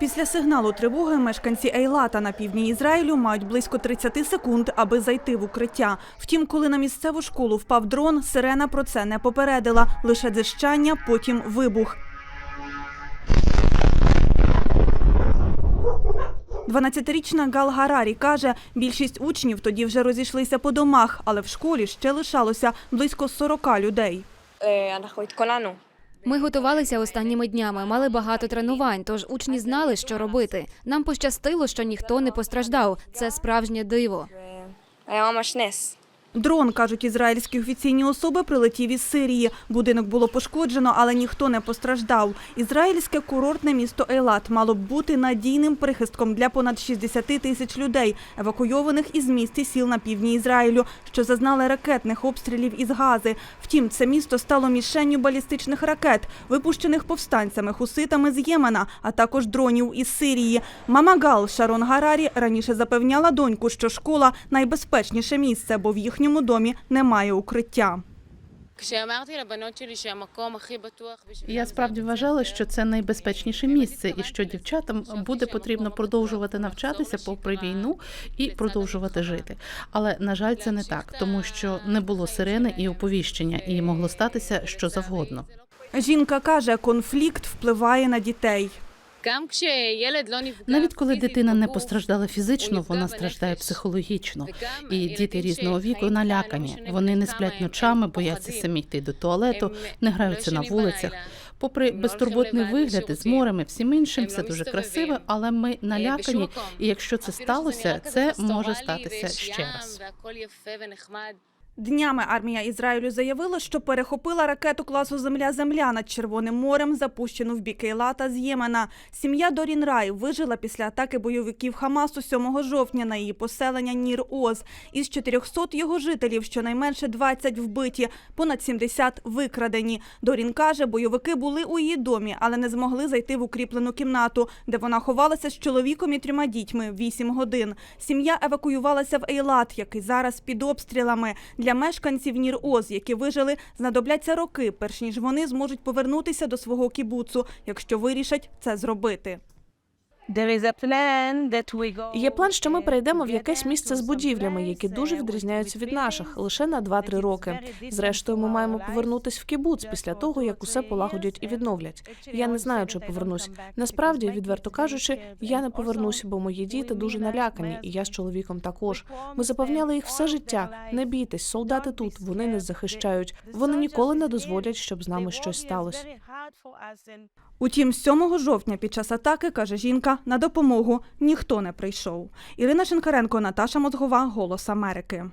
Після сигналу тривоги мешканці Ейлата на півдні Ізраїлю мають близько 30 секунд, аби зайти в укриття. Втім, коли на місцеву школу впав дрон, сирена про це не попередила. Лише дзищання, потім вибух. 12-річна Гал Гарарі каже, більшість учнів тоді вже розійшлися по домах, але в школі ще лишалося близько 40 людей. Ми готувалися останніми днями, мали багато тренувань, тож учні знали, що робити. Нам пощастило, що ніхто не постраждав. Це справжнє диво. Дрон, кажуть ізраїльські офіційні особи, прилетів із Сирії. Будинок було пошкоджено, але ніхто не постраждав. Ізраїльське курортне місто Ейлат мало б бути надійним прихистком для понад 60 тисяч людей, евакуйованих із міст і сіл на півдні Ізраїлю, що зазнали ракетних обстрілів із гази. Втім, це місто стало мішенню балістичних ракет, випущених повстанцями, хуситами з Ємена, а також дронів із Сирії. Мама Гал Шарон Гарарі раніше запевняла доньку, що школа найбезпечніше місце, бо в їх їхньому домі немає укриття. Я справді вважала, що це найбезпечніше місце, і що дівчатам буде потрібно продовжувати навчатися попри війну і продовжувати жити. Але на жаль, це не так, тому що не було сирени і оповіщення, і могло статися що завгодно. Жінка каже, конфлікт впливає на дітей навіть коли дитина не постраждала фізично, вона страждає психологічно. І діти різного віку налякані. Вони не сплять ночами, бояться самі йти до туалету, не граються на вулицях. Попри безтурботний вигляд з морем і всім іншим, все дуже красиве, але ми налякані. І якщо це сталося, це може статися ще раз. Днями армія Ізраїлю заявила, що перехопила ракету класу Земля-Земля над Червоним морем, запущену в бік Ейлата з Ємена. Сім'я Дорін Рай вижила після атаки бойовиків Хамасу 7 жовтня на її поселення Нір Оз. Із 400 його жителів щонайменше 20 вбиті, понад 70 викрадені. Дорін каже, бойовики були у її домі, але не змогли зайти в укріплену кімнату, де вона ховалася з чоловіком і трьома дітьми 8 годин. Сім'я евакуювалася в Ейлат, який зараз під обстрілами. Для мешканців Нір-Оз, які вижили, знадобляться роки, перш ніж вони зможуть повернутися до свого кібуцу, якщо вирішать це зробити. Є план, що ми перейдемо в якесь місце з будівлями, які дуже відрізняються від наших, лише на 2-3 роки. Зрештою, ми маємо повернутись в кібуц після того, як усе полагодять і відновлять. Я не знаю, чи повернусь. Насправді, відверто кажучи, я не повернусь, бо мої діти дуже налякані, і я з чоловіком також. Ми запевняли їх все життя. Не бійтесь, солдати тут, вони нас захищають. Вони ніколи не дозволять, щоб з нами щось сталося. Утім, 7 жовтня під час атаки, каже жінка, на допомогу ніхто не прийшов. Ірина Шинкаренко, Наташа Мозгова, Голос Америки.